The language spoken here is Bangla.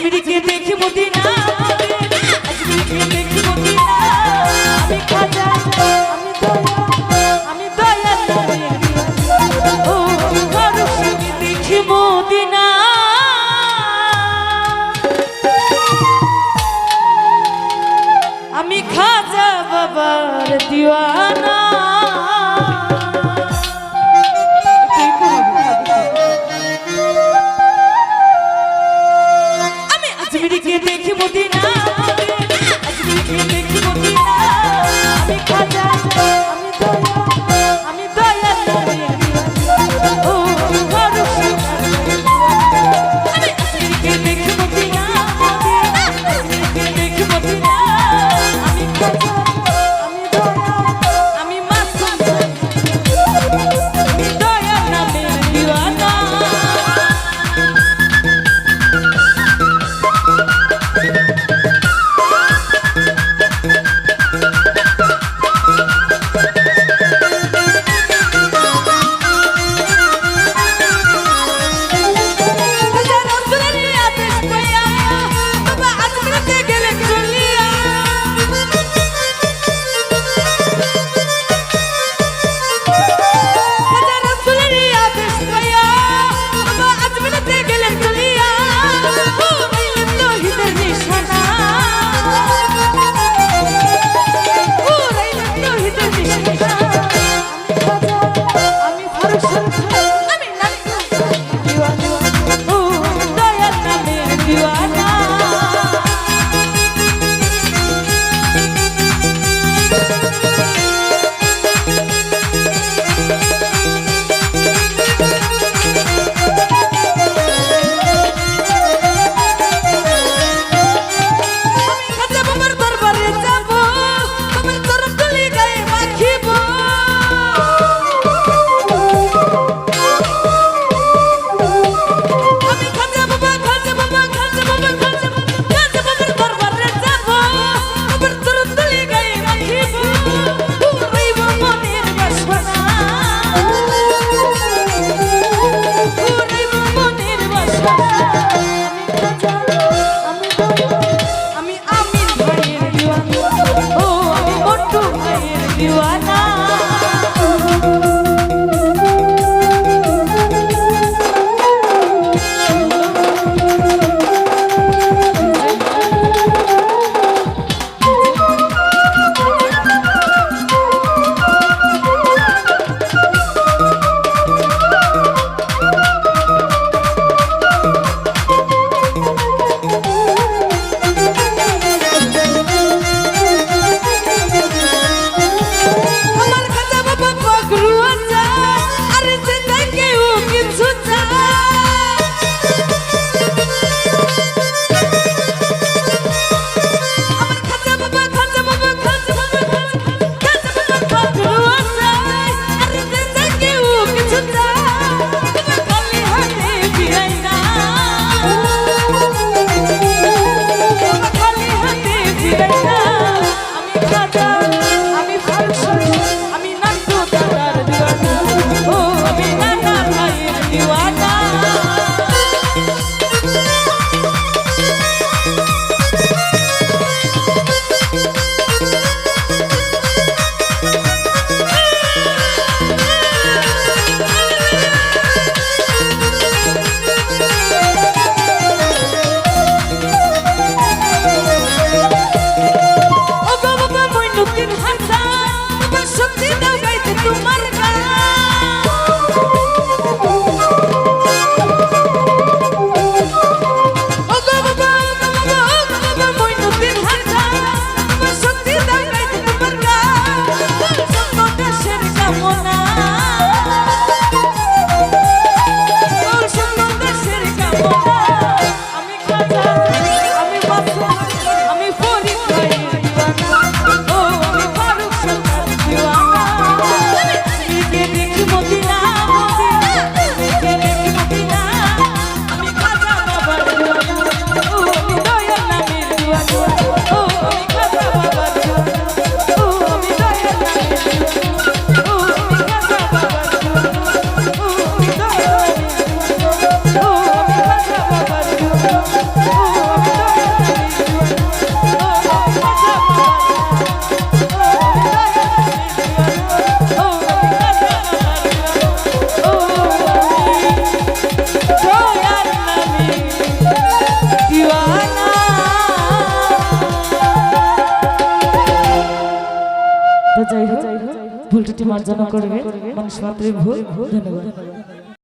আজমিরকে দেখিব দিনা আজমিরকে দেখিব দিনা আমি খাজা আমি দয়া আমি দয়া ও হরসকে দেখিব দিনা আমি খাজা বাবার দিওয়ানা আজ মিরিকে দেখিব দিনা। মার্জনা করবে। মানুষ মাত্রই ভুল ধন্যবাদ।